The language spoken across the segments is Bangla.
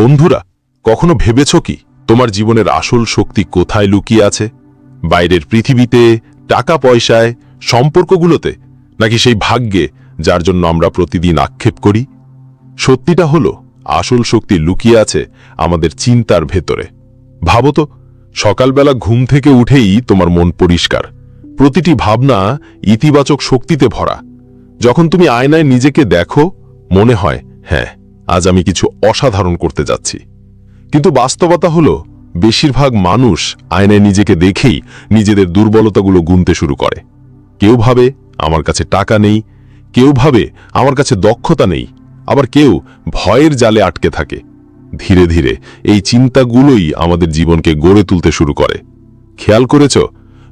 বন্ধুরা, কখনো ভেবেছ কি তোমার জীবনের আসল শক্তি কোথায় লুকিয়ে আছে? বাইরের পৃথিবীতে, টাকা পয়সায়, সম্পর্কগুলোতে, নাকি সেই ভাগ্যে যার জন্য আমরা প্রতিদিন আক্ষেপ করি? সত্যিটা হলো, আসল শক্তি লুকিয়ে আছে আমাদের চিন্তার ভেতরে। ভাবো তো, সকালবেলা ঘুম থেকে উঠেই তোমার মন পরিষ্কার। প্রতিটি ভাবনা ইতিবাচক শক্তিতে ভরা। যখন তুমি আয়নায় নিজেকে দেখো, মনে হয় হ্যাঁ আজ আমি কিছু অসাধারণ করতে যাচ্ছি। কিন্তু বাস্তবতা হলো, বেশিরভাগ মানুষ আয়নায় নিজেকে দেখেই নিজেদের দুর্বলতাগুলো গুনতে শুরু করে। কেউ ভাবে, আমার কাছে টাকা নেই। কেউ ভাবে, আমার কাছে দক্ষতা নেই। আবার কেউ, ভয়ের জালে আটকে থাকে। ধীরে ধীরে, এই চিন্তাগুলোই আমাদের জীবনকে গড়ে তুলতে শুরু করে। খেয়াল করেছ?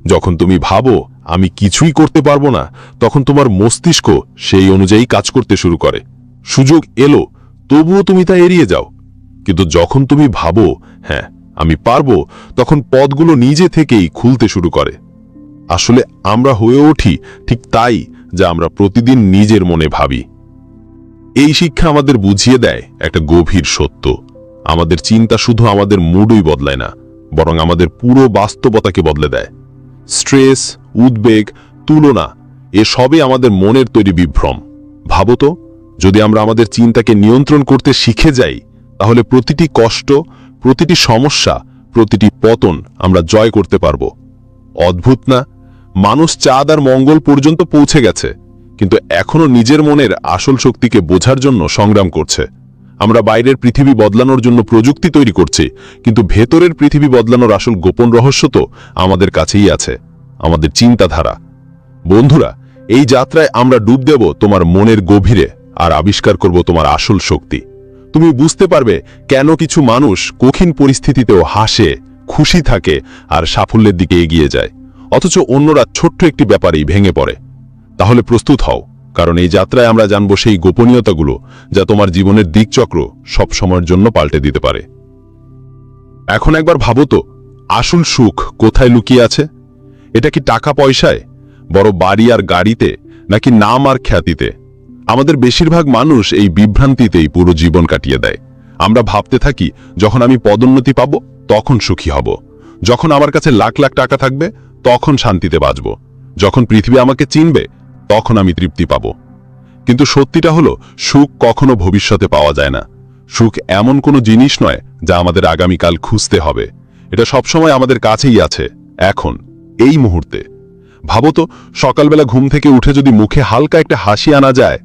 যখন তুমি ভাবো, আমি কিছুই করতে পারব না, তখন তোমার মস্তিষ্ক সেই অনুযায়ী কাজ করতে শুরু করে। সুযোগ এলো তবুও তুমি তা এড়িয়ে যাও। কিন্তু যখন তুমি ভাবো হ্যাঁ আমি পারব, তখন পদগুলো নিজে থেকেই খুলতে শুরু করে। আসলে আমরা হয়ে উঠি ঠিক তাই যা আমরা প্রতিদিন নিজের মনে ভাবি। এই শিক্ষা আমাদের বুঝিয়ে দেয় একটা গভীর সত্য। আমাদের চিন্তা শুধু আমাদের মুডই বদলায় না, বরং আমাদের পুরো বাস্তবতাকে বদলে দেয়। স্ট্রেস, উদ্বেগ, তুলনা এসবই আমাদের মনের তৈরি বিভ্রম। ভাবো তো। যদি আমরা আমাদের চিন্তাকে নিয়ন্ত্রণ করতে শিখে যাই, তাহলে প্রতিটি কষ্ট, প্রতিটি সমস্যা, প্রতিটি পতন আমরা জয় করতে পারব। অদ্ভুত না? মানুষ চাঁদ আর মঙ্গল পর্যন্ত পৌঁছে গেছে, কিন্তু এখনও নিজের মনের আসল শক্তিকে বোঝার জন্য সংগ্রাম করছে। আমরা বাইরের পৃথিবী বদলানোর জন্য প্রযুক্তি তৈরি করছি, কিন্তু ভেতরের পৃথিবী বদলানোর আসল গোপন রহস্য তো আমাদের কাছেই আছে, আমাদের চিন্তাধারা। বন্ধুরা, এই যাত্রায় আমরা ডুব দেব তোমার মনের গভীরে। আর আবিষ্কার করব তোমার আসল শক্তি। তুমি বুঝতে পারবে কেন কিছু মানুষ কঠিন পরিস্থিতিতেও হাসে, খুশি থাকে আর সাফল্যের দিকে এগিয়ে যায়। অথচ অন্যরা ছোট্ট একটি ব্যাপারেই ভেঙে পড়ে। তাহলে প্রস্তুত হও, কারণ এই যাত্রায় আমরা জানব সেই গোপনীয়তাগুলো যা তোমার জীবনের দিকচক্র সব সময়ের জন্য পাল্টে দিতে পারে। এখন একবার ভাবো তো, আসল সুখ কোথায় লুকিয়ে আছে? এটা কি টাকা পয়সায় বড় বাড়ি আর গাড়িতে, নাকি নাম আর খ্যাতিতে? আমাদের বেশিরভাগ মানুষ এই বিভ্রান্তিতেই পুরো জীবন কাটিয়ে দেয়। আমরা ভাবতে থাকি, যখন আমি পদোন্নতি পাব, তখন সুখী হব। যখন আমার কাছে লাখ লাখ টাকা থাকবে, তখন শান্তিতে বাঁচব। যখন পৃথিবী আমাকে চিনবে, তখন আমি তৃপ্তি পাব। কিন্তু সত্যিটা হলো, সুখ কখনো ভবিষ্যতে পাওয়া যায় না। সুখ এমন কোনো জিনিস নয়, যা আমাদের আগামীকাল খুঁজতে হবে। এটা সবসময় আমাদের কাছেই আছে, এখন, এই মুহূর্তে। ভাবো তো, সকালবেলা ঘুম থেকে উঠে যদি মুখে হালকা একটা হাসি আনা যায়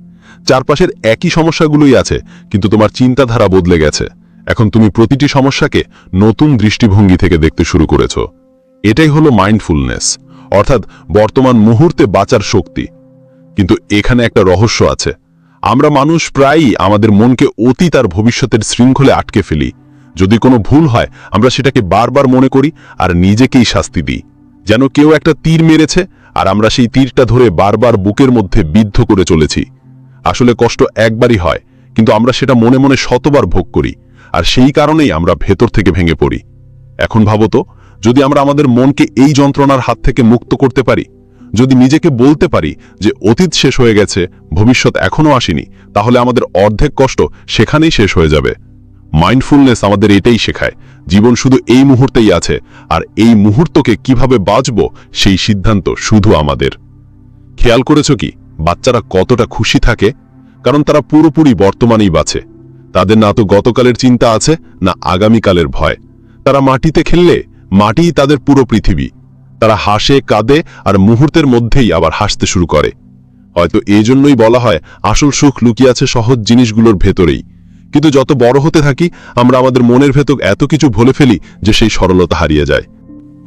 চারপাশের একই সমস্যাগুলোই আছে, কিন্তু তোমার চিন্তাধারা বদলে গেছে। এখন তুমি প্রতিটি সমস্যাকে নতুন দৃষ্টিভঙ্গি থেকে দেখতে শুরু করেছ। এটাই হলো মাইন্ডফুলনেস অর্থাৎ বর্তমান মুহূর্তে বাঁচার শক্তি। কিন্তু এখানে একটা রহস্য আছে। আমরা মানুষ প্রায়ই আমাদের মনকে অতীত আর ভবিষ্যতের শৃঙ্খলে আটকে ফেলি। যদি কোনো ভুল হয়, আমরা সেটাকে বারবার মনে করি আর নিজেকেই শাস্তি দিই। যেন কেউ একটা তীর মেরেছে আর আমরা সেই তীরটা ধরে বারবার বুকের মধ্যে বিদ্ধ করে চলেছি। আসলে কষ্ট একবারই হয়, কিন্তু আমরা সেটা মনে মনে শতবার ভোগ করি, আর সেই কারণেই আমরা ভেতর থেকে ভেঙে পড়ি। এখন ভাবো তো, যদি আমরা আমাদের মনকে এই যন্ত্রণার হাত থেকে মুক্ত করতে পারি, যদি নিজেকে বলতে পারি যে অতীত শেষ হয়ে গেছে, ভবিষ্যৎ এখনও আসেনি, তাহলে আমাদের অর্ধেক কষ্ট সেখানেই শেষ হয়ে যাবে। মাইন্ডফুলনেস আমাদের এটাই শেখায়, জীবন শুধু এই মুহূর্তেই আছে, আর এই মুহূর্তকে কীভাবে বাঁচব সেই সিদ্ধান্ত শুধু আমাদের। খেয়াল করেছ কি? বাচ্চারা কতটা খুশি থাকে, কারণ তারা পুরোপুরি বর্তমানেই বাঁচে। তাদের না তো গতকালের চিন্তা আছে, না আগামীকালের ভয়। তারা মাটিতে খেললে মাটিই তাদের পুরো পৃথিবী। তারা হাসে, কাঁদে আর মুহূর্তের মধ্যেই আবার হাসতে শুরু করে। হয়তো এই জন্যই বলা হয়, আসল সুখ লুকিয়ে আছে সহজ জিনিসগুলোর ভেতরেই। কিন্তু যত বড় হতে থাকি, আমরা আমাদের মনের ভেতর এত কিছু ভুলে ফেলি যে সেই সরলতা হারিয়ে যায়।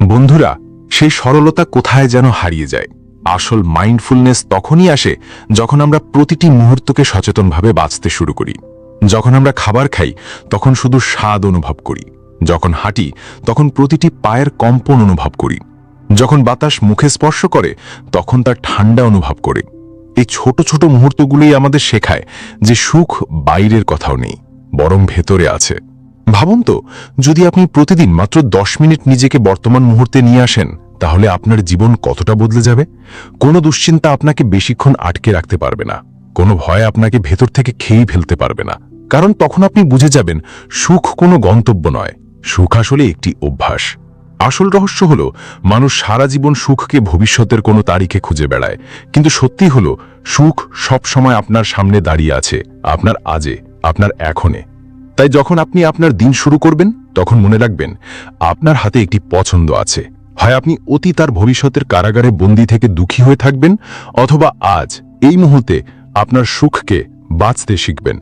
বন্ধুরা, সেই সরলতা কোথায় যেন হারিয়ে যায়। আসল মাইন্ডফুলনেস তখনই আসে যখন আমরা প্রতিটি মুহূর্তকে সচেতনভাবে বাঁচতে শুরু করি। যখন আমরা খাবার খাই, তখন শুধু স্বাদ অনুভব করি। যখন হাঁটি, তখন প্রতিটি পায়ের কম্পন অনুভব করি। যখন বাতাস মুখে স্পর্শ করে, তখন তার ঠান্ডা অনুভব করে। এই ছোট ছোট মুহূর্তগুলোই আমাদের শেখায় যে সুখ বাইরের কথাও নেই, বরং ভেতরে আছে। ভাবুন তো, যদি আপনি প্রতিদিন মাত্র দশ মিনিট নিজেকে বর্তমান মুহূর্তে নিয়ে আসেন তাহলে আপনার জীবন কতটা বদলে যাবে? কোনো দুশ্চিন্তা আপনাকে বেশিক্ষণ আটকে রাখতে পারবে না। কোনো ভয় আপনাকে ভেতর থেকে খেয়েই ফেলতে পারবে না। কারণ তখন আপনি বুঝে যাবেন, সুখ কোনো গন্তব্য নয়। সুখ আসলে একটি অভ্যাস। আসল রহস্য হল, মানুষ সারা জীবন সুখকে ভবিষ্যতের কোনো তারিখে খুঁজে বেড়ায়। কিন্তু সত্যি হল, সুখ সব সময় আপনার সামনে দাঁড়িয়ে আছে, আপনার আজে, আপনার এখনে। তাই যখন আপনি আপনার দিন শুরু করবেন, তখন মনে রাখবেন, আপনার হাতে একটি পছন্দ আছে। হয় আপনি অতীত আর ভবিষ্যতের কারাগারে বন্দি থেকে দুঃখী হয়ে থাকবেন অথবা আজ, এই মুহূর্তে আপনার সুখকে বাঁচতে শিখবেন।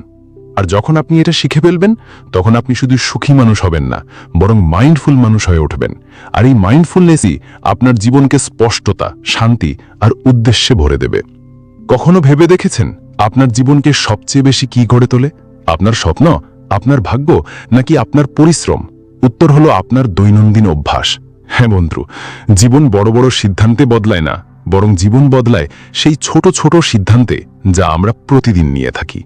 আর যখন আপনি এটা শিখে ফেলবেন, তখন আপনি শুধু সুখী মানুষ হবেন না, বরং মাইন্ডফুল মানুষ হয়ে উঠবেন। আর এই মাইন্ডফুলনেসই আপনার জীবনকে স্পষ্টতা, শান্তি আর উদ্দেশ্যে ভরে দেবে। কখনো ভেবে দেখেছেন আপনার জীবনকে সবচেয়ে বেশি কি গড়ে তোলে? আপনার স্বপ্ন, আপনার ভাগ্য, নাকি আপনার পরিশ্রম? উত্তর হলো আপনার দৈনন্দিন অভ্যাস। হ্যাঁ বন্ধু, জীবন বড় বড় সিদ্ধান্তে বদলায় না, বরং জীবন বদলায় সেই ছোট ছোট সিদ্ধান্তে যা আমরা প্রতিদিন নিয়ে থাকি।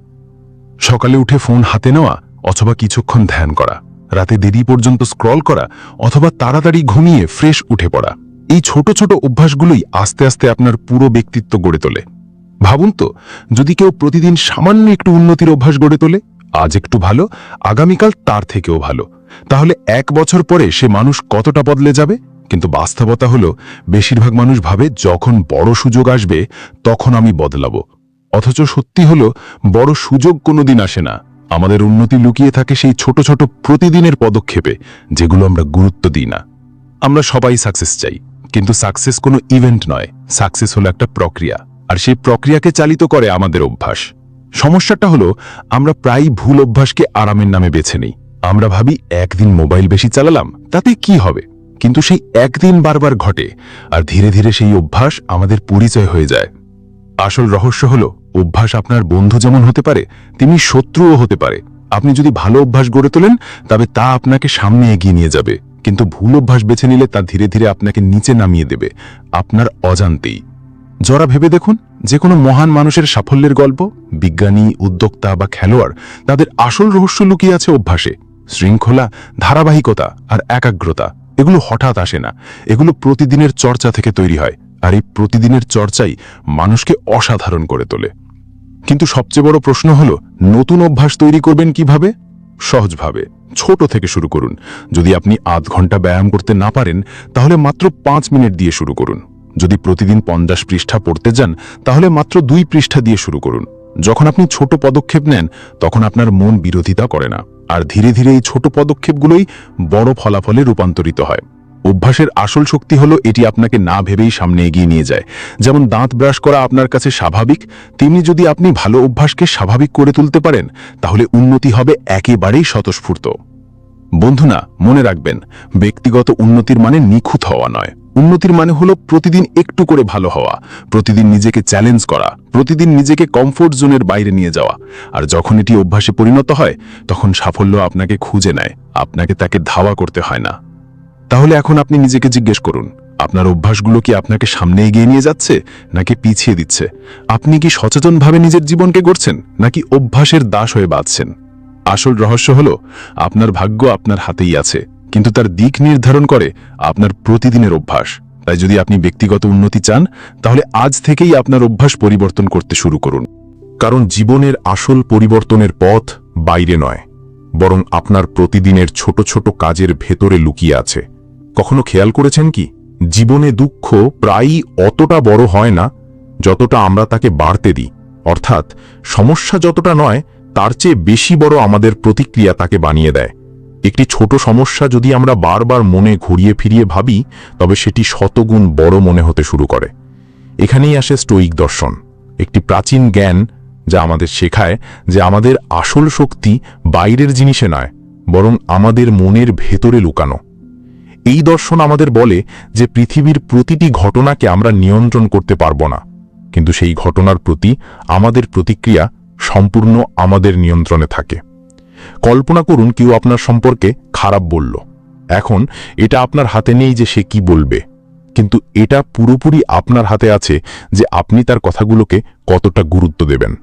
সকালে উঠে ফোন হাতে নেওয়া অথবা কিছুক্ষণ ধ্যান করা, রাতে দেরি পর্যন্ত স্ক্রল করা অথবা তাড়াতাড়ি ঘুমিয়ে ফ্রেশ উঠে পড়া, এই ছোট ছোট অভ্যাসগুলোই আস্তে আস্তে আপনার পুরো ব্যক্তিত্ব গড়ে তোলে। ভাবুন তো, যদি কেউ প্রতিদিন সামান্য একটু উন্নতির অভ্যাস গড়ে তোলে, আজ একটু ভালো, আগামীকাল তার থেকেও ভালো। তাহলে এক বছর পরে সে মানুষ কতটা বদলে যাবে? কিন্তু বাস্তবতা হলো, বেশিরভাগ মানুষ ভাবে যখন বড় সুযোগ আসবে, তখন আমি বদলাবো। অথচ সত্যি হলো, বড় সুযোগ কোনোদিন আসে না। আমাদের উন্নতি লুকিয়ে থাকে সেই ছোট ছোট প্রতিদিনের পদক্ষেপে, যেগুলো আমরা গুরুত্ব দিই না। আমরা সবাই সাকসেস চাই, কিন্তু সাকসেস কোনো ইভেন্ট নয়। সাকসেস হলো একটা প্রক্রিয়া, আর সেই প্রক্রিয়াকে চালিত করে আমাদের অভ্যাস। সমস্যাটা হলো, আমরা প্রায় ভুল অভ্যাসকে আরামের নামে বেছে নিই। আমরা ভাবি একদিন মোবাইল বেশি চালালাম, তাতে কি হবে? কিন্তু সেই একদিন বারবার ঘটে, আর ধীরে ধীরে সেই অভ্যাস আমাদের পরিচয় হয়ে যায়। আসল রহস্য হল, অভ্যাস আপনার বন্ধু যেমন হতে পারে তিনি শত্রুও হতে পারে। আপনি যদি ভালো অভ্যাস গড়ে তোলেন, তবে তা আপনাকে সামনে এগিয়ে নিয়ে যাবে। কিন্তু ভুল অভ্যাস বেছে নিলে তা ধীরে ধীরে আপনাকে নিচে নামিয়ে দেবে, আপনার অজান্তেই। জরা ভেবে দেখুন যে কোনো মহান মানুষের সাফল্যের গল্প, বিজ্ঞানী, উদ্যোক্তা বা খেলোয়াড়, তাদের আসল রহস্য লুকিয়ে আছে অভ্যাসে। শৃঙ্খলা, ধারাবাহিকতা আর একাগ্রতা, এগুলো হঠাৎ আসে না। এগুলো প্রতিদিনের চর্চা থেকে তৈরি হয়, আর এই প্রতিদিনের চর্চাই মানুষকে অসাধারণ করে তোলে। কিন্তু সবচেয়ে বড় প্রশ্ন হলো, নতুন অভ্যাস তৈরি করবেন কীভাবে? সহজভাবে। ছোট থেকে শুরু করুন। যদি আপনি আধ ঘণ্টা ব্যায়াম করতে না পারেন, তাহলে মাত্র পাঁচ মিনিট দিয়ে শুরু করুন। যদি প্রতিদিন পঞ্চাশ পৃষ্ঠা পড়তে যান, তাহলে মাত্র দুই পৃষ্ঠা দিয়ে শুরু করুন। যখন আপনি ছোট পদক্ষেপ নেন, তখন আপনার মন বিরোধিতা করে না। আর ধীরে ধীরে এই ছোট পদক্ষেপগুলোই বড় ফলাফলে রূপান্তরিত হয়। অভ্যাসের আসল শক্তি হলো এটি আপনাকে না ভেবেই সামনে এগিয়ে নিয়ে যায়। যেমন দাঁত ব্রাশ করা আপনার কাছে স্বাভাবিক, তেমনি যদি আপনি ভালো অভ্যাসকে স্বাভাবিক করে তুলতে পারেন, তাহলে উন্নতি হবে একেবারেই স্বতঃস্ফূর্ত। বন্ধুনা মনে রাখবেন, ব্যক্তিগত উন্নতির মানে নিখুঁত হওয়া নয়। উন্নতির মানে হলো প্রতিদিন একটু করে ভালো হওয়া, প্রতিদিন নিজেকে চ্যালেঞ্জ করা, প্রতিদিন নিজেকে কমফোর্ট জোনের বাইরে নিয়ে যাওয়া। আর যখন এটি অভ্যাসে পরিণত হয়, তখন সাফল্য আপনাকে খুঁজে নেয়, আপনাকে তাকে ধাওয়া করতে হয় না। তাহলে এখন আপনি নিজেকে জিজ্ঞেস করুন, আপনার অভ্যাসগুলো কি আপনাকে সামনে এগিয়ে নিয়ে যাচ্ছে, নাকি পিছিয়ে দিচ্ছে? আপনি কি সচেতনভাবে নিজের জীবনকে গড়ছেন, নাকি অভ্যাসের দাস হয়ে বাঁচছেন? আসল রহস্য হলো, আপনার ভাগ্য আপনার হাতেই আছে। কিন্তু তার দিক নির্ধারণ করে আপনার প্রতিদিনের অভ্যাস। তাই যদি আপনি ব্যক্তিগত উন্নতি চান, তাহলে আজ থেকেই আপনার অভ্যাস পরিবর্তন করতে শুরু করুন। কারণ জীবনের আসল পরিবর্তনের পথ বাইরে নয়, বরং আপনার প্রতিদিনের ছোট ছোট কাজের ভেতরে লুকিয়ে আছে। কখনো খেয়াল করেছেন কি? জীবনে দুঃখ প্রায়ই অতটা বড় হয় না, যতটা আমরা তাকে বাড়তে দিই। অর্থাৎ, সমস্যা যতটা নয়, তার চেয়ে বেশি বড় আমাদের প্রতিক্রিয়া তাকে বানিয়ে দেয়। একটি ছোট সমস্যা যদি আমরা বারবার মনে ঘুরিয়ে ফিরিয়ে ভাবি, তবে সেটি শতগুণ বড় মনে হতে শুরু করে। এখানেই আসে স্টোইক দর্শন, একটি প্রাচীন জ্ঞান যা আমাদের শেখায় যে আমাদের আসল শক্তি বাইরের জিনিসে নয়, বরং আমাদের মনের ভেতরে লুকানো। এই দর্শন আমাদের বলে যে পৃথিবীর প্রতিটি ঘটনাকে আমরা নিয়ন্ত্রণ করতে পারব না, কিন্তু সেই ঘটনার প্রতি আমাদের প্রতিক্রিয়া সম্পূর্ণ আমাদের নিয়ন্ত্রণে থাকে। কল্পনা করুন কেউ আপনার সম্পর্কে খারাপ বলল। এখন এটা আপনার হাতে নেই যে সে কি বলবে। কিন্তু এটা পুরোপুরি আপনার হাতে আছে যে আপনি তার কথাগুলোকে কতটা গুরুত্ব দেবেন।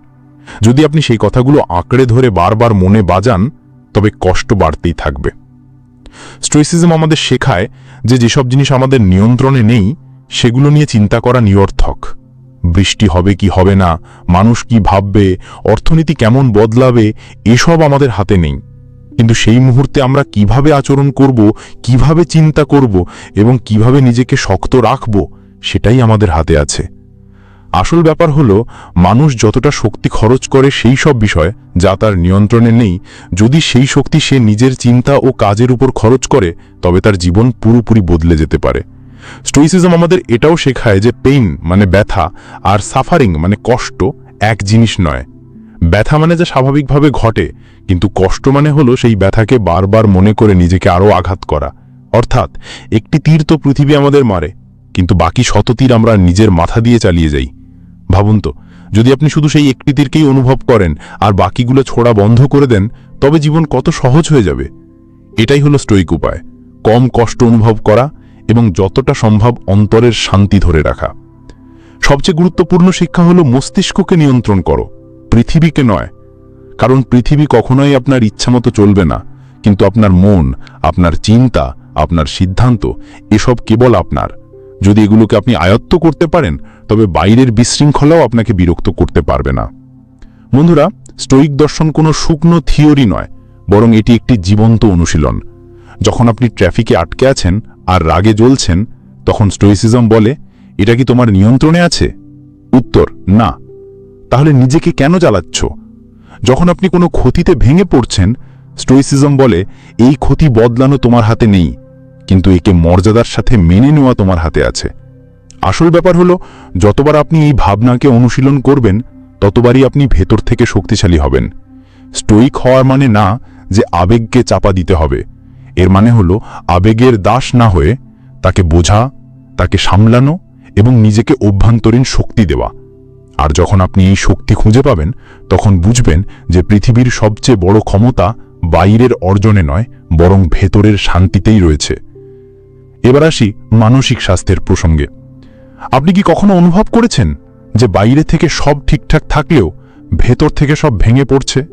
যদি আপনি সেই কথাগুলো আঁকড়ে ধরে বারবার মনে বাজান, তবে কষ্ট বাড়তেই থাকবে। স্ট্রেসিজম আমাদের শেখায় যে যেসব জিনিস আমাদের নিয়ন্ত্রণে নেই, সেগুলো নিয়ে চিন্তা করা নিরর্থক। বৃষ্টি হবে কি হবে না? মানুষ কি ভাববে? অর্থনীতি কেমন বদলাবে? এসব আমাদের হাতে নেই। কিন্তু সেই মুহূর্তে আমরা কীভাবে আচরণ করব, কীভাবে চিন্তা করব এবং কীভাবে নিজেকে শক্ত রাখব, সেটাই আমাদের হাতে আছে। আসল ব্যাপার হলো, মানুষ যতটা শক্তি খরচ করে সেই সব বিষয়, যা তার নিয়ন্ত্রণে নেই, যদি সেই শক্তি সে নিজের চিন্তা ও কাজের উপর খরচ করে, তবে তার জীবন পুরোপুরি বদলে যেতে পারে। স্টোইসিজম আমাদের এটাও শেখায় যে পেইন মানে ব্যথা আর সাফারিং মানে কষ্ট এক জিনিস নয়। ব্যথা মানে যা স্বাভাবিকভাবে ঘটে, কিন্তু কষ্ট মানে হলো সেই ব্যথাকে বারবার মনে করে নিজেকে আরও আঘাত করা। অর্থাৎ একটি তীর তো পৃথিবী আমাদের মারে, কিন্তু বাকি শত তীর আমরা নিজের মাথা দিয়ে চালিয়ে যাই। ভাবুন তো, যদি আপনি শুধু সেই একটি তীরকেই অনুভব করেন আর বাকিগুলো ছোড়া বন্ধ করে দেন, তবে জীবন কত সহজ হয়ে যাবে। এটাই হলো স্টোইক উপায়। কম কষ্ট অনুভব করা এবং যতটা সম্ভব অন্তরের শান্তি ধরে রাখা। সবচেয়ে গুরুত্বপূর্ণ শিক্ষা হলো মস্তিষ্ককে নিয়ন্ত্রণ করো, পৃথিবীকে নয়। কারণ পৃথিবী কখনোই আপনার ইচ্ছামতো চলবে না, কিন্তু আপনার মন, আপনার চিন্তা, আপনার সিদ্ধান্ত, এসব কেবল আপনার। যদি এগুলোকে আপনি আয়ত্ত করতে পারেন, তবে বাইরের বিশৃঙ্খলাও আপনাকে বিরক্ত করতে পারবে না। বন্ধুরা, স্টোইক দর্শন কোনো শুকনো থিওরি নয়, বরং এটি একটি জীবন্ত অনুশীলন। যখন আপনি ট্রাফিকে আটকে আছেন আর রাগে জ্বলছেন, তখন স্টোইসিজম বলে, এটা কি তোমার নিয়ন্ত্রণে আছে? উত্তর, না। তাহলে নিজেকে কেন জ্বালাচ্ছ? যখন আপনি কোনো ক্ষতিতে ভেঙে পড়ছেন স্টোইসিজম বলে, এই ক্ষতি বদলানো তোমার হাতে নেই, কিন্তু একে মর্যাদার সাথে মেনে নেওয়া তোমার হাতে আছে। আসল ব্যাপার হলো, যতবার আপনি এই ভাবনাকে অনুশীলন করবেন, ততবারই আপনি ভেতর থেকে শক্তিশালী হবেন। স্টোইক হওয়ার মানে না যে আবেগকে চাপা দিতে হবে। এর মানে হল, আবেগের দাস না হয়ে তাকে বোঝা, তাকে সামলানো এবং নিজেকে অভ্যন্তরীণ শক্তি দেওয়া। আর যখন আপনি এই শক্তি খুঁজে পাবেন, তখন বুঝবেন যে পৃথিবীর সবচেয়ে বড় ক্ষমতা বাইরের অর্জনে নয়, বরং ভেতরের শান্তিতেই রয়েছে। এবার আসি মানসিক স্বাস্থ্যের প্রসঙ্গে। আপনি কি কখনো অনুভব করেছেন যে বাইরে থেকে সব ঠিকঠাক থাকলেও ভেতর থেকে সব ভেঙে পড়ছে?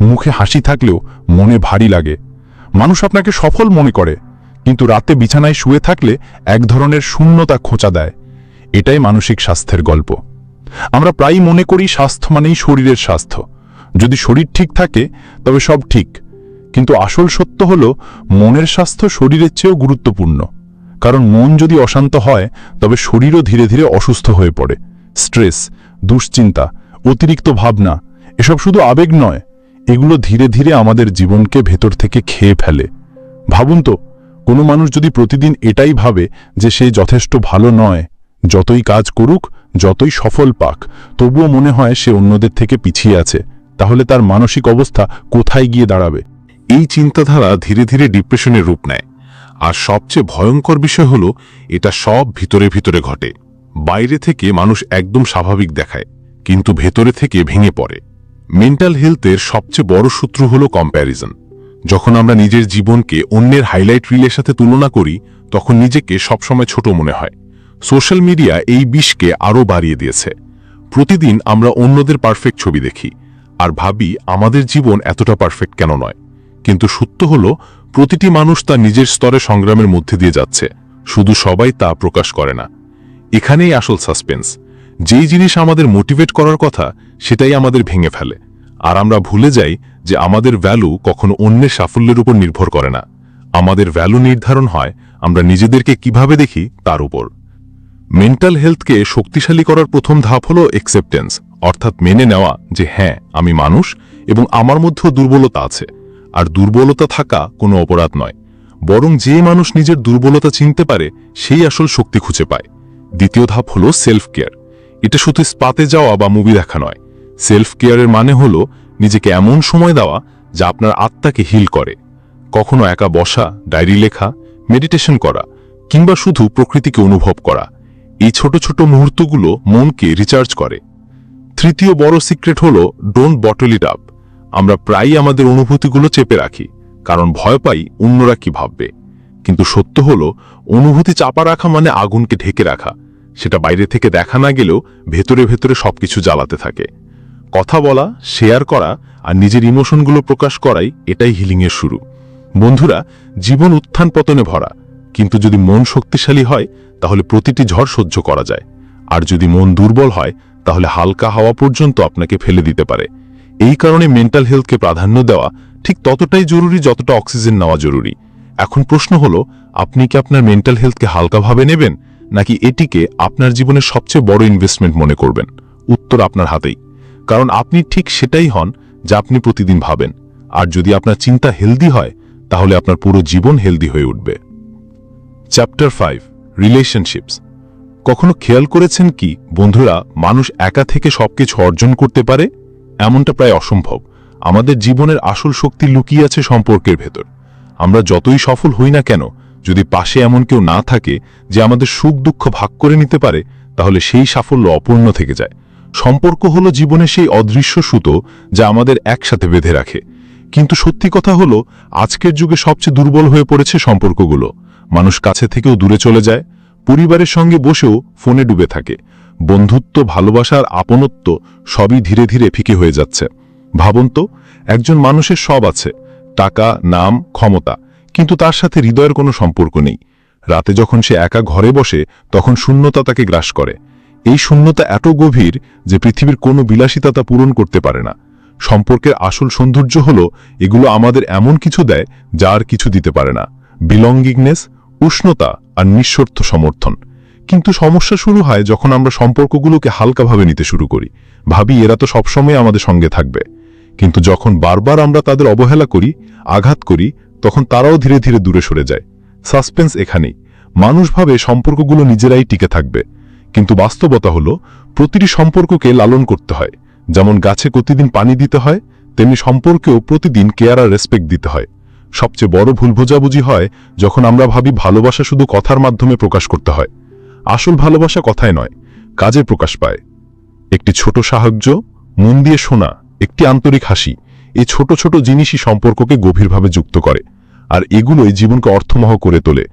মুখে হাসি থাকলেও মনে ভারী লাগে। মানুষ আপনাকে সফল মনে করে, কিন্তু রাতে বিছানায় শুয়ে থাকলে এক ধরনের শূন্যতা খোঁচা দেয়। এটাই মানসিক স্বাস্থ্যের গল্প। আমরা প্রায়ই মনে করি স্বাস্থ্য মানেই শরীরের স্বাস্থ্য। যদি শরীর ঠিক থাকে, তবে সব ঠিক। কিন্তু আসল সত্য হল, মনের স্বাস্থ্য শরীরের চেয়েও গুরুত্বপূর্ণ। কারণ মন যদি অশান্ত হয়, তবে শরীরও ধীরে ধীরে অসুস্থ হয়ে পড়ে। স্ট্রেস, দুশ্চিন্তা, অতিরিক্ত ভাবনা, এসব শুধু আবেগ নয় এগুলো ধীরে ধীরে আমাদের জীবনকে ভেতর থেকে খেয়ে ফেলে। ভাবুন তো, কোনো মানুষ যদি প্রতিদিন এটাই ভাবে যে সে যথেষ্ট ভালো নয়, যতই কাজ করুক, যতই সফল পাক, তবুও মনে হয় সে অন্যদের থেকে পিছিয়ে আছে, তাহলে তার মানসিক অবস্থা কোথায় গিয়ে দাঁড়াবে? এই চিন্তাধারা ধীরে ধীরে ডিপ্রেশনের রূপ নেয়। আর সবচেয়ে ভয়ঙ্কর বিষয় হলো, এটা সব ভিতরে ভিতরে ঘটে। বাইরে থেকে মানুষ একদম স্বাভাবিক দেখায়, কিন্তু ভেতরে থেকে ভেঙে পড়ে। মেন্টাল হেলথের সবচেয়ে বড় শত্রু হলো কম্প্যারিজন যখন আমরা নিজের জীবনকে অন্যের হাইলাইট রিলের সাথে তুলনা করি, তখন নিজেকে সবসময় ছোট মনে হয়। সোশ্যাল মিডিয়া এই বিষকে আরও বাড়িয়ে দিয়েছে। প্রতিদিন আমরা অন্যদের পারফেক্ট ছবি দেখি, আর ভাবি আমাদের জীবন এতটা পারফেক্ট কেন নয়? কিন্তু সত্য হলো, প্রতিটি মানুষ তার নিজের স্তরে সংগ্রামের মধ্যে দিয়ে যাচ্ছে। শুধু সবাই তা প্রকাশ করে না। এখানেই আসল সাসপেন্স যেই জিনিস আমাদের মোটিভেট করার কথা, সেটাই আমাদের ভেঙে ফেলে। আর আমরা ভুলে যাই যে আমাদের ভ্যালু কখনো অন্যের সাফল্যের উপর নির্ভর করে না। আমাদের ভ্যালু নির্ধারণ হয় আমরা নিজেদেরকে কীভাবে দেখি তার উপর। মেন্টাল হেলথকে শক্তিশালী করার প্রথম ধাপ হলো একসেপ্টেন্স অর্থাৎ মেনে নেওয়া যে হ্যাঁ আমি মানুষ এবং আমার মধ্যেও দুর্বলতা আছে। আর দুর্বলতা থাকা কোনো অপরাধ নয়। বরং যে মানুষ নিজের দুর্বলতা চিনতে পারে, সেই আসল শক্তি খুঁজে পায়। দ্বিতীয় ধাপ হলো সেলফ কেয়ার এটা শুধু স্পাতে যাওয়া বা মুভি দেখা নয়। সেলফ কেয়ারের মানে হলো নিজেকে এমন সময় দেওয়া যা আপনার আত্মাকে হিল করে। কখনো একা বসা ডায়েরি লেখা মেডিটেশন করা, কিংবা শুধু প্রকৃতিকে অনুভব করা, এই ছোট ছোট মুহূর্তগুলো মনকে রিচার্জ করে। তৃতীয় বড় সিক্রেট হলো ডোন্ট বটল ইট আপ আমরা প্রায়ই আমাদের অনুভূতিগুলো চেপে রাখি, কারণ ভয় পাই অন্যরা কি ভাববে। কিন্তু সত্য হলো, অনুভূতি চাপা রাখা মানে আগুনকে ঢেকে রাখা। সেটা বাইরে থেকে দেখা না গেলেও ভেতরে ভেতরে সবকিছু জ্বালাতে থাকে। কথা বলা শেয়ার করা আর নিজের ইমোশনগুলো প্রকাশ করাই এটাই হিলিংয়ের শুরু। বন্ধুরা, জীবন উত্থান পতনে ভরা, কিন্তু যদি মন শক্তিশালী হয়, তাহলে প্রতিটি ঝড় সহ্য করা যায়। আর যদি মন দুর্বল হয়, তাহলে হালকা হাওয়া পর্যন্ত আপনাকে ফেলে দিতে পারে। এই কারণে মেন্টাল হেলথকে প্রাধান্য দেওয়া ঠিক ততটাই জরুরি যতটা অক্সিজেন নেওয়া জরুরি। এখন প্রশ্ন হলো, আপনি কি আপনার মেন্টাল হেলথকে হালকাভাবে নেবেন? নাকি এটিকে আপনার জীবনের সবচেয়ে বড় ইনভেস্টমেন্ট মনে করবেন? উত্তর আপনার হাতেই। কারণ আপনি ঠিক সেটাই হন যা আপনি প্রতিদিন ভাবেন। আর যদি আপনার চিন্তা হেলদি হয়, তাহলে আপনার পুরো জীবন হেলদি হয়ে উঠবে। চ্যাপ্টার ফাইভ রিলেশনশিপস কখনো খেয়াল করেছেন কি, বন্ধুরা, মানুষ একা থেকে সবকিছু অর্জন করতে পারে? এমনটা প্রায় অসম্ভব। আমাদের জীবনের আসল শক্তি লুকিয়ে আছে সম্পর্কের ভেতর। আমরা যতই সফল হই না কেন যদি পাশে এমন কেউ না থাকে যে আমাদের সুখ দুঃখ ভাগ করে নিতে পারে, তাহলে সেই সাফল্য অপূর্ণ থেকে যায়। সম্পর্ক হলো জীবনে সেই অদৃশ্য সুতো যা আমাদের একসাথে বেঁধে রাখে। কিন্তু সত্যি কথা হলো, আজকের যুগে সবচেয়ে দুর্বল হয়ে পড়েছে সম্পর্কগুলো। মানুষ কাছে থেকেও দূরে চলে যায়, পরিবারের সঙ্গে বসেও ফোনে ডুবে থাকে। বন্ধুত্ব ভালোবাসার আপনত্ব সবই ধীরে ধীরে ফিকে হয়ে যাচ্ছে। ভাবুন তো, একজন মানুষের সব আছে, টাকা, নাম, ক্ষমতা। কিন্তু তার সাথে হৃদয়ের কোনো সম্পর্ক নেই। রাতে যখন সে একা ঘরে বসে, তখন শূন্যতা তাকে গ্রাস করে। এই শূন্যতা এত গভীর যে পৃথিবীর কোনো বিলাসিতা তা পূরণ করতে পারে না। সম্পর্কের আসল সৌন্দর্য হল, এগুলো আমাদের এমন কিছু দেয় যা আর কিছু দিতে পারে না। বিলঙ্গিংনেস উষ্ণতা আর নিঃস্বার্থ সমর্থন। কিন্তু সমস্যা শুরু হয় যখন আমরা সম্পর্কগুলোকে হালকাভাবে নিতে শুরু করি। ভাবি, এরা তো সবসময় আমাদের সঙ্গে থাকবে। কিন্তু যখন বারবার আমরা তাদের অবহেলা করি, আঘাত করি তখন তারাও ধীরে ধীরে দূরে সরে যায়। সাসপেন্স এখানেই। মানুষ ভাবে সম্পর্কগুলো নিজেরাই টিকে থাকবে। কিন্তু বাস্তবতা হলো, প্রতিটি সম্পর্ককে লালন করতে হয়। যেমন গাছে প্রতিদিন পানি দিতে হয়, তেমনি সম্পর্কেও প্রতিদিন কেয়ার আর রেসপেক্ট দিতে হয়। সবচেয়ে বড় ভুল বোঝাবুঝি হয়, যখন আমরা ভাবি ভালোবাসা শুধু কথার মাধ্যমে প্রকাশ করতে হয়। আসল ভালোবাসা কথায় নয়, কাজে প্রকাশ পায়। একটি ছোট সাহায্য, মন দিয়ে শোনা, একটি আন্তরিক হাসি, এই ছোট ছোট জিনিসই সম্পর্ককে গভীরভাবে যুক্ত করে। আর এগুলোই জীবনকে অর্থমহ করে তোলে।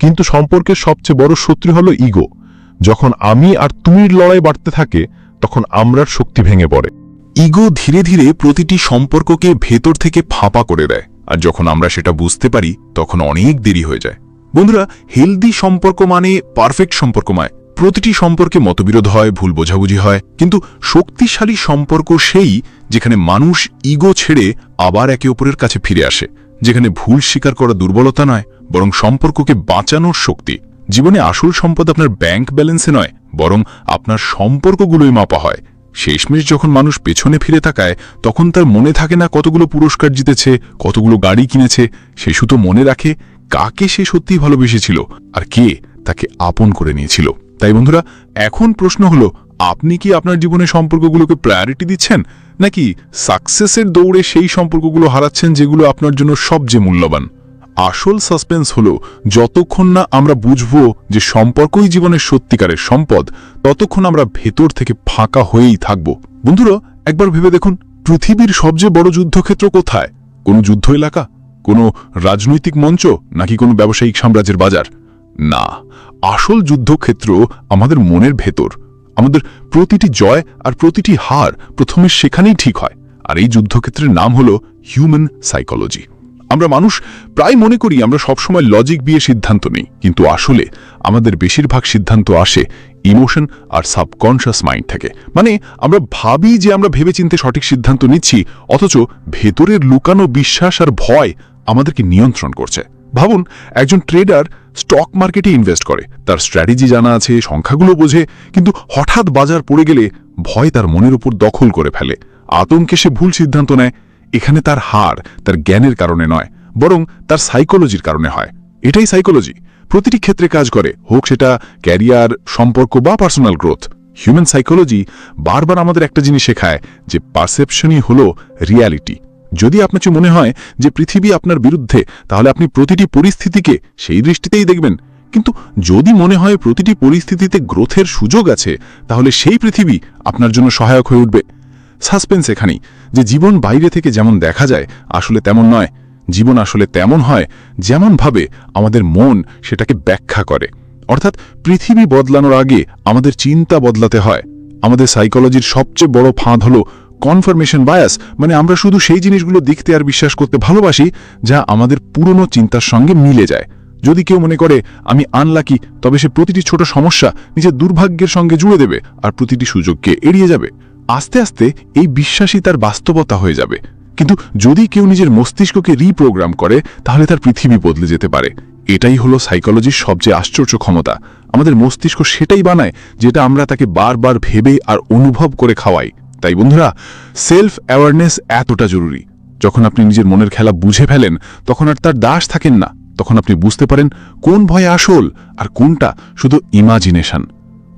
কিন্তু সম্পর্কের সবচেয়ে বড় শত্রু হলো ইগো। যখন আমি আর তুমির লড়াই বাড়তে থাকে, তখন আমরার শক্তি ভেঙে পড়ে। ইগো ধীরে ধীরে প্রতিটি সম্পর্ককে ভেতর থেকে ফাঁপা করে দেয়, আর যখন আমরা সেটা বুঝতে পারি, তখন অনেক দেরি হয়ে যায়। বন্ধুরা হেলদি সম্পর্ক মানে পারফেক্ট সম্পর্ক নয় প্রতিটি সম্পর্কে মতবিরোধ হয়, ভুল বোঝাবুঝি হয়, কিন্তু শক্তিশালী সম্পর্ক সেই যেখানে মানুষ ইগো ছেড়ে আবার একে অপরের কাছে ফিরে আসে। যেখানে ভুল স্বীকার করা দুর্বলতা নয়, বরং সম্পর্ককে বাঁচানোর শক্তি। জীবনে আসল সম্পদ আপনার ব্যাংক ব্যালেন্সে নয়, বরং আপনার সম্পর্কগুলোই মাপা হয়। শেষমেশ যখন মানুষ পেছনে ফিরে তাকায়, তখন তার মনে থাকে না কতগুলো পুরস্কার জিতেছে, কতগুলো গাড়ি কিনেছে। সে শুধু মনে রাখে কাকে সে সত্যিই ভালোবেসেছিল, আর কে তাকে আপন করে নিয়েছিল। তাই বন্ধুরা, এখন প্রশ্ন হলো, আপনি কি আপনার জীবনে সম্পর্কগুলোকে প্রায়োরিটি দিচ্ছেন? নাকি সাকসেসের দৌড়ে সেই সম্পর্কগুলো হারাচ্ছেন যেগুলো আপনার জন্য সবচেয়ে মূল্যবান? আসল সাসপেন্স হলো, যতক্ষণ না আমরা বুঝব যে সম্পর্কই জীবনের সত্যিকারের সম্পদ, ততক্ষণ আমরা ভেতর থেকে ফাঁকা হয়েই থাকব। বন্ধুরা, একবার ভেবে দেখুন, পৃথিবীর সবচেয়ে বড় যুদ্ধক্ষেত্র কোথায়? কোনো যুদ্ধ এলাকা? কোনো রাজনৈতিক মঞ্চ? নাকি কোনো ব্যবসায়িক সাম্রাজ্যের বাজার? না, আসল যুদ্ধক্ষেত্র আমাদের মনের ভেতর। আমাদের প্রতিটি জয় আর প্রতিটি হার প্রথমে সেখানেই ঠিক হয়, আর এই যুদ্ধক্ষেত্রের নাম হলো হিউম্যান সাইকোলজি আমরা মানুষ প্রায় মনে করি আমরা সবসময় লজিক দিয়ে সিদ্ধান্ত নিই, কিন্তু আসলে আমাদের বেশিরভাগ সিদ্ধান্ত আসে ইমোশন আর সাবকনশাস মাইন্ড থেকে। মানে আমরা ভাবি যে আমরা ভেবেচিন্তে সঠিক সিদ্ধান্ত নিচ্ছি, অথচ ভেতরের লুকানো বিশ্বাস আর ভয় আমাদেরকে নিয়ন্ত্রণ করছে। ভাবুন, একজন ট্রেডার স্টক মার্কেটে ইনভেস্ট করে। তার স্ট্র্যাটেজি জানা আছে, সংখ্যাগুলো বোঝে, কিন্তু হঠাৎ বাজার পড়ে গেলে ভয় তার মনের উপর দখল করে ফেলে। আতঙ্কে সে ভুল সিদ্ধান্ত নেয়। এখানে তার হার তার জ্ঞানের কারণে নয়, বরং তার সাইকোলজির কারণে হয়। এটাই সাইকোলজি প্রতিটি ক্ষেত্রে কাজ করে, হোক সেটা ক্যারিয়ার সম্পর্ক বা পার্সোনাল গ্রোথ হিউম্যান সাইকোলজি বারবার আমাদের একটা জিনিস শেখায় যে পারসেপশনই হলো রিয়ালিটি যদি আপনার মনে হয় যে পৃথিবী আপনার বিরুদ্ধে, তাহলে আপনি প্রতিটি পরিস্থিতিকে সেই দৃষ্টিতেই দেখবেন। কিন্তু যদি মনে হয় প্রতিটি পরিস্থিতিতে গ্রোথের সুযোগ আছে, তাহলে সেই পৃথিবী আপনার জন্য সহায়ক হয়ে উঠবে। সাসপেন্স এখানেই, যে জীবন বাইরে থেকে যেমন দেখা যায়, আসলে তেমন নয়। জীবন আসলে তেমন হয় যেমনভাবে আমাদের মন সেটাকে ব্যাখ্যা করে। অর্থাৎ পৃথিবী বদলানোর আগে আমাদের চিন্তা বদলাতে হয়। আমাদের সাইকোলজির সবচেয়ে বড় ফাঁদ হলো কনফার্মেশন বায়াস মানে আমরা শুধু সেই জিনিসগুলো দেখতে আর বিশ্বাস করতে ভালোবাসি, যা আমাদের পুরনো চিন্তার সঙ্গে মিলে যায়। যদি কেউ মনে করে, আমি আনলাকি তবে সে প্রতিটি ছোট সমস্যা নিজের দুর্ভাগ্যের সঙ্গে জুড়ে দেবে আর প্রতিটি সুযোগকে এড়িয়ে যাবে। আস্তে আস্তে এই বিশ্বাসই তার বাস্তবতা হয়ে যাবে। কিন্তু যদি কেউ নিজের মস্তিষ্ককে রিপ্রোগ্রাম করে, তাহলে তার পৃথিবী বদলে যেতে পারে। এটাই হলো সাইকোলজির সবচেয়ে আশ্চর্য ক্ষমতা। আমাদের মস্তিষ্ক সেটাই বানায়, যেটা আমরা তাকে বারবার ভেবে আর অনুভব করে খাওয়াই। তাই বন্ধুরা সেলফ অ্যাওয়ারনেস এতটা জরুরি। যখন আপনি নিজের মনের খেলা বুঝে ফেলেন, তখন আর তার দাস থাকেন না। তখন আপনি বুঝতে পারেন কোন ভয় আসল আর কোনটা শুধু ইমাজিনেশন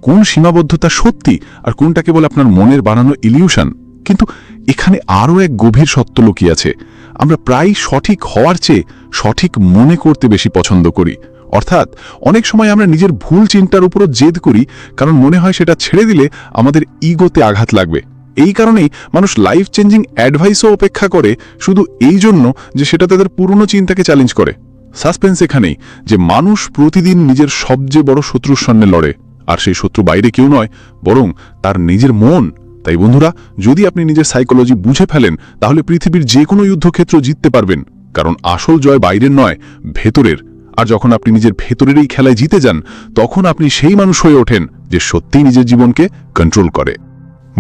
কোন সীমাবদ্ধতা সত্যি আর কোনটা কেবল আপনার মনের বানানো ইলিউশন কিন্তু এখানে আরও এক গভীর সত্য লুকিয়ে আছে। আমরা প্রায় সঠিক হওয়ার চেয়ে সঠিক মনে করতে বেশি পছন্দ করি। অর্থাৎ, অনেক সময় আমরা নিজের ভুল চিন্তার উপরও জেদ করি, কারণ মনে হয় সেটা ছেড়ে দিলে আমাদের ইগোতে আঘাত লাগবে। এই কারণেই মানুষ লাইফ চেঞ্জিং অ্যাডভাইসও অপেক্ষা করে শুধু এই জন্য যে সেটা তাদের পুরনো চিন্তাকে চ্যালেঞ্জ করে। সাসপেন্স এখানেই যে মানুষ প্রতিদিন নিজের সবচেয়ে বড় শত্রুর সামনে লড়ে। আর সেই শত্রু বাইরে কেউ নয়, বরং তার নিজের মন। তাই বন্ধুরা, যদি আপনি নিজের সাইকোলজি বুঝে ফেলেন, তাহলে পৃথিবীর যে কোনো যুদ্ধক্ষেত্র জিততে পারবেন। কারণ আসল জয় বাইরের নয়, ভেতরের। আর যখন আপনি নিজের ভেতরের এই খেলায় জিতে যান, তখন আপনি সেই মানুষ হয়ে ওঠেন যে সত্যিই নিজের জীবনকে কন্ট্রোল করে।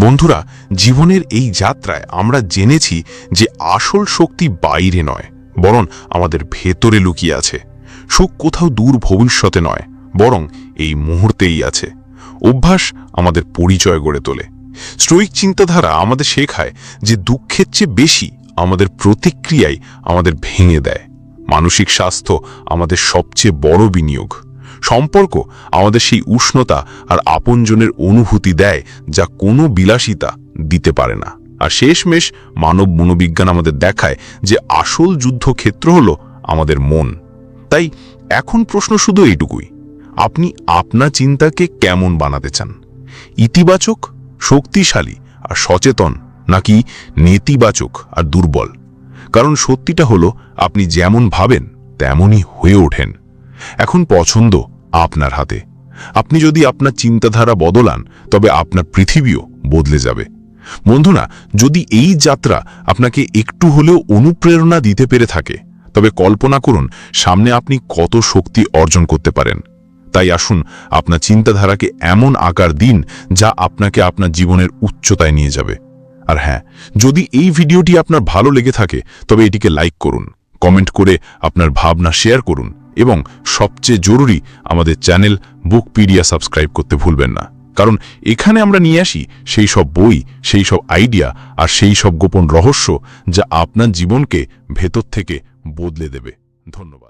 বন্ধুরা, জীবনের এই যাত্রায় আমরা জেনেছি যে আসল শক্তি বাইরে নয়, বরং আমাদের ভেতরে লুকিয়ে আছে। সুখ কোথাও দূর ভবিষ্যতে নয়, বরং এই মুহূর্তেই আছে। অভ্যাস আমাদের পরিচয় গড়ে তোলে। স্ট্রোইক চিন্তাধারা আমাদের শেখায় যে দুঃখের চেয়ে বেশি আমাদের প্রতিক্রিয়াই আমাদের ভেঙে দেয়। মানসিক স্বাস্থ্য আমাদের সবচেয়ে বড় বিনিয়োগ। সম্পর্ক আমাদের সেই উষ্ণতা আর আপনজনের অনুভূতি দেয় যা কোনো বিলাসিতা দিতে পারে না। আর শেষমেশ মানব মনোবিজ্ঞান আমাদের দেখায় যে আসল যুদ্ধক্ষেত্র হল আমাদের মন। তাই এখন প্রশ্ন শুধু এইটুকুই। আপনি আপনার চিন্তাকে কেমন বানাতে চান? ইতিবাচক, শক্তিশালী আর সচেতন নাকি নেতিবাচক আর দুর্বল? কারণ সত্যিটা হলো আপনি যেমন ভাবেন, তেমনই হয়ে ওঠেন। এখন পছন্দ আপনার হাতে। আপনি যদি আপনার চিন্তাধারা বদলান, তবে আপনার পৃথিবীও বদলে যাবে। বন্ধুরা, যদি এই যাত্রা আপনাকে একটু হলেও অনুপ্রেরণা দিতে পেরে থাকে, তবে কল্পনা করুন, সামনে আপনি কত শক্তি অর্জন করতে পারেন। তাই আসুন, আপনার চিন্তাধারাকে এমন আকার দিন, যা আপনাকে আপনার জীবনের উচ্চতায় নিয়ে যাবে। আর হ্যাঁ যদি এই ভিডিওটি আপনার ভালো লেগে থাকে, তবে এটিকে লাইক করুন, কমেন্ট করে আপনার ভাবনা শেয়ার করুন। এবং সবচেয়ে জরুরি আমাদের চ্যানেল বুকপিডিয়া সাবস্ক্রাইব করতে ভুলবেন না। কারণ এখানে আমরা নিয়ে আসি সেই সব বই, সেই সব আইডিয়া আর সেই সব গোপন রহস্য যা আপনার জীবনকে ভেতর থেকে বদলে দেবে। ধন্যবাদ।